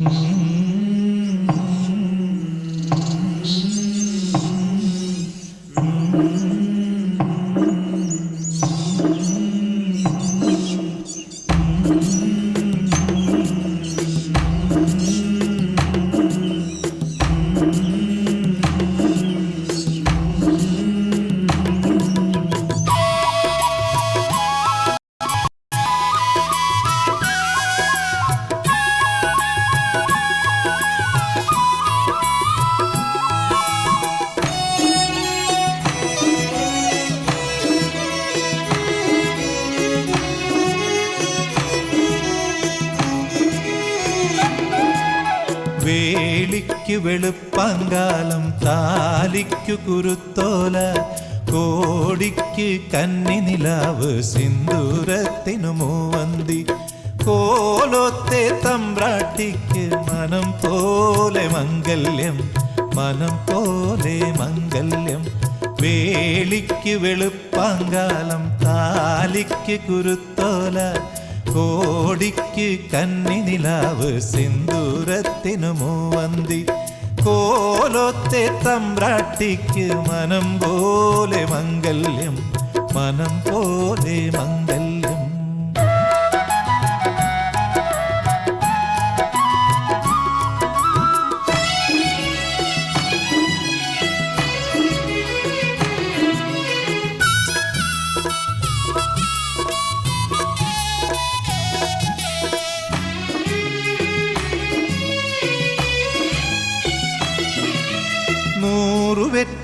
Mm-hmm. വേളിക്കു വെളുപ്പങ്കാലം താലിക്കു കുരുത്തോല കോടിക്ക് കന്നി നിലാവ് സിന്ദൂരത്തിനു മൂവന്തി. കോലോത്തെ തമ്പ്രാട്ടിക്ക് മനം പോലെ മംഗല്യം മനം പോലെ മംഗല്യം. വേളിക്ക് വെളുപ്പങ്കാലം താലിക്ക് കുരുത്തോല കോടിക്ക് കന്നി നിലാവ് സിന്ദൂരത്തിനു മൂവന്തി. കോലൊത്തെ തമ്പ്രാട്ടിക്ക് മനം പോലെ മംഗല്യം മനം പോലെ മംഗല്യം.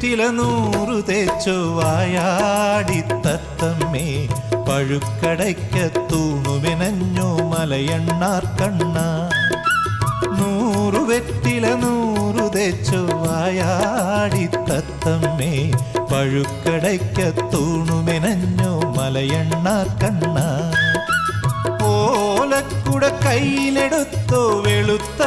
വെറ്റില നൂറു തേച്ചു വായാടി തത്തമ്മേ പഴുക്കടയ്ക്ക തൂണുവിനഞ്ഞു മലയണ്ണാർ കണ്ണ. നൂറു വെറ്റില നൂറു തേച്ചു വായാടി തത്തമ്മേ പഴുക്കടയ്ക്ക തൂണുമിനഞ്ഞു മലയണ്ണാർ കണ്ണ. ഓലക്കുട കയ്യിലെടുത്തു വെളുത്ത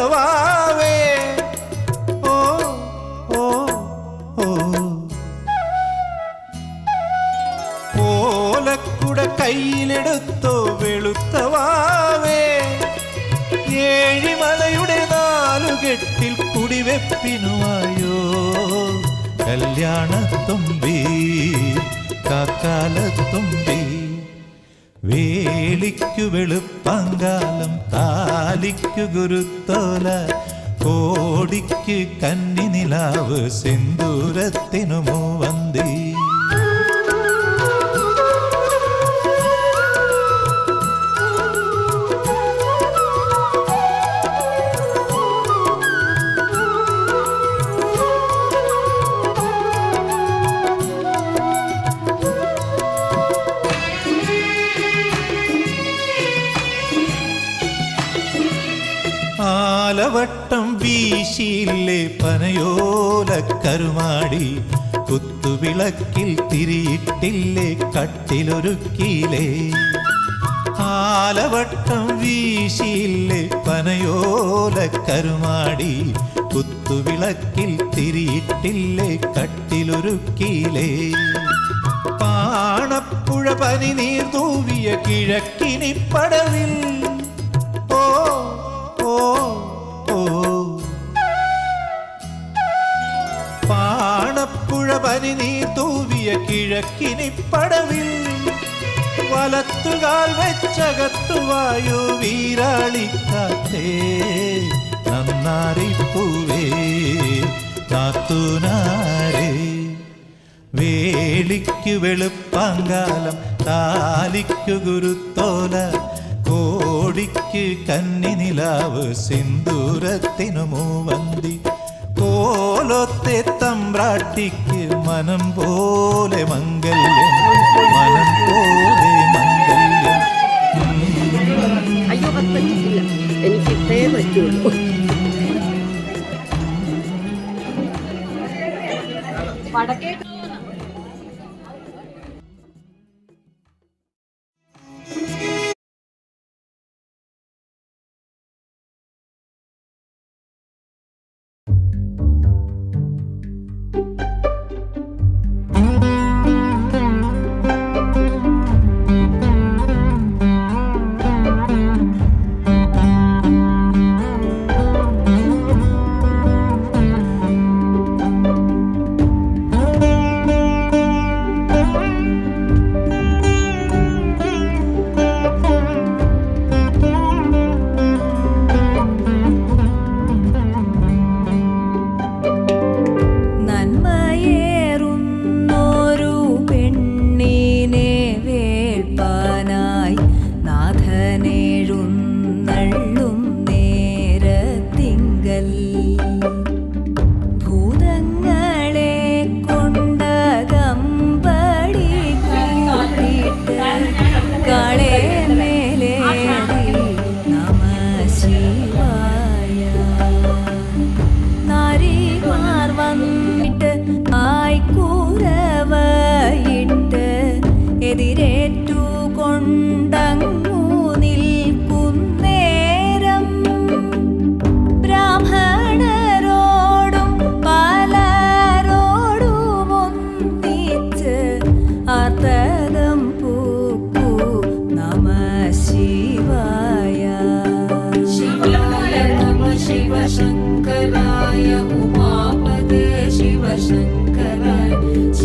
കയ്യിലെടുത്തു വെളുത്ത വാവേ. ഏഴിമലയുടെ നാലുകെട്ടിൽ കുടിവെപ്പിനുമായോ. കല്യാണത്തുമ്പി കാക്കാലത്തുമ്പി വേളിക്കു വെളുപ്പങ്കാലം താലിക്കു ഗുരുത്തോല കോടിക്ക് കന്നി നിലാവ് സിന്ദൂരത്തിനു മൂവന്തി. ആലവട്ടം വീശിയില്ലേ പനയോല കരുമാടി? കുത്തുവിളക്കിൽ തിരിയിട്ടില്ലേ കട്ടിലൊരുക്കിയിലേ ആലവട്ടം വീശിയില്ലേ പനയോല കരുമാടി? കുത്തുവിളക്കിൽ തിരിയിട്ടില്ലേ കട്ടിലൊരുക്കിയിലേ പാണപ്പുഴ പനി നീർ തൂവിയ കിഴക്കിനി പടവിൽ ഓ ഓ പാണപ്പുഴ നീ തൂവിയ കിഴക്കിനി പടവിൽ. വലത്തുകാൽ വെച്ചകത്തുവായു വീരാളിക്കാത്തേ നന്നാറിപ്പൂവേ താത്തുനാരേ വേളിക്കു വെളുപ്പാങ്കാലം താലിക്കു ഗുരുത്തോല. കോടിക്ക് കന്നി നിലാവ് സിന്ദൂരത്തിനു മൂവന്തി. കോലൊത്തെ തമ്പ്രാട്ടിക്ക് മനം പോലെ മംഗല്യം മനം പോലെ മംഗല്യം. അയ്യോ വടക്കേ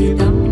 you dumb.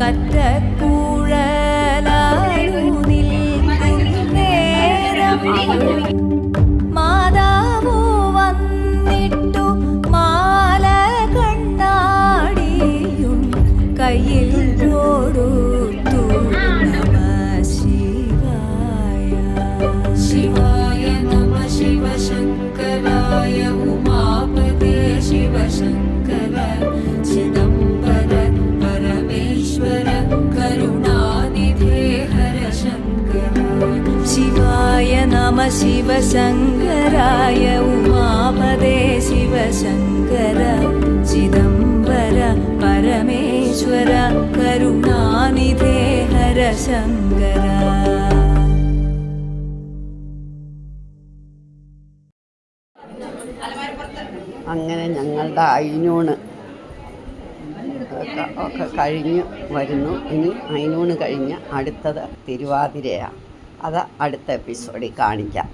കറ്റക്കൂഴലാളു നിൽക്കുന്നേരം ശിവായ നമ ശിവശങ്കരായ ഉമാപദേ ശിവശങ്കര. ചിദംബര പരമേശ്വര കരുണാനിധേ ഹര ശങ്കര അങ്ങനെ ഞങ്ങളുടെ അയിനൂണ് ഒക്കെ കഴിഞ്ഞ് വരുന്നു. ഇനി അയിനൂണ് കഴിഞ്ഞ് അടുത്തത് തിരുവാതിരയാണ്. അത് അടുത്ത എപ്പിസോഡിൽ കാണിക്കാം.